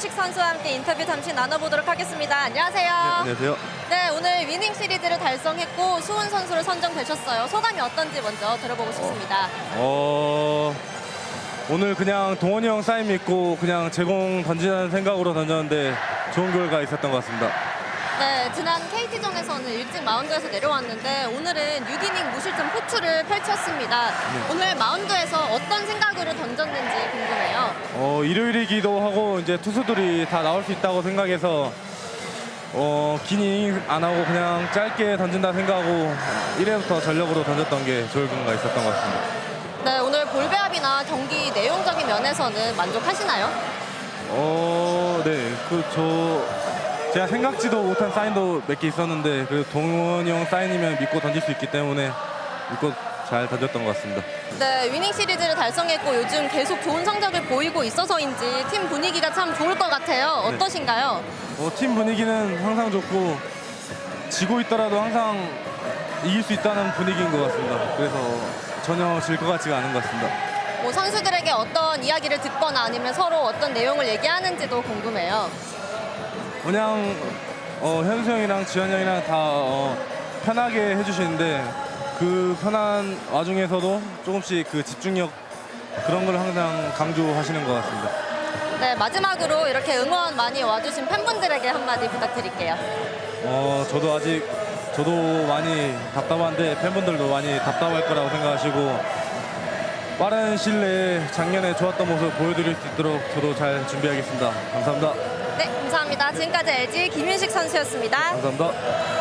김윤식 선수와 함께 인터뷰 잠시 나눠보도록 하겠습니다. 안녕하세요. 안녕하세요. 네, 오늘 위닝 시리즈를 달성했고 수훈 선수로 선정되셨어요. 소감이 어떤지 먼저 들어보고 싶습니다. 어, 오늘 그냥 동원이 형 사인 믿고 그냥 제공 던지는 생각으로 던졌는데 좋은 결과 있었던 것 같습니다. 네, 지난 KT전에서는 일찍 마운드에서 내려왔는데 오늘은 6이닝 무실점 호투를 펼쳤습니다. 오늘 마운드에서 어떤 생각으로 던졌는지 궁금해요. 어, 일요일이기도 하고 이제 투수들이 다 나올 수 있다고 생각해서 어, 긴 이닝 안 하고 그냥 짧게 던진다 생각하고 1회부터 전력으로 던졌던 게 좋은 결과 있었던 것 같습니다. 네, 오늘 볼배합이나 경기 내용적인 면에서는 만족하시나요? 어, 네. 그, 저, 제가 생각지도 못한 사인도 몇 개 있었는데, 그 동원이 형 사인이면 믿고 던질 수 있기 때문에 믿고 잘 던졌던 것 같습니다. 네, 위닝 시리즈를 달성했고 요즘 계속 좋은 성적을 보이고 있어서인지 팀 분위기가 참 좋을 것 같아요. 네. 어떠신가요? 어, 팀 분위기는 항상 좋고, 지고 있더라도 항상 이길 수 있다는 분위기인 것 같습니다. 그래서 전혀 질 것 같지가 않은 것 같습니다. 뭐 선수들에게 어떤 이야기를 듣거나 아니면 서로 어떤 내용을 얘기하는지도 궁금해요. 그냥 어, 현수 형이랑 지현 형이랑 다 어, 편하게 해주시는데 그 편한 와중에서도 조금씩 그 집중력 그런 걸 항상 강조하시는 것 같습니다. 네, 마지막으로 이렇게 응원 많이 와주신 팬분들에게 한마디 부탁드릴게요. 어, 저도 아직 저도 많이 답답한데 팬분들도 많이 답답할 거라고 생각하시고 빠른 시일 내에 작년에 좋았던 모습 보여드릴 수 있도록 저도 잘 준비하겠습니다. 감사합니다. 네, 감사합니다. 지금까지 LG 김윤식 선수였습니다. 감사합니다.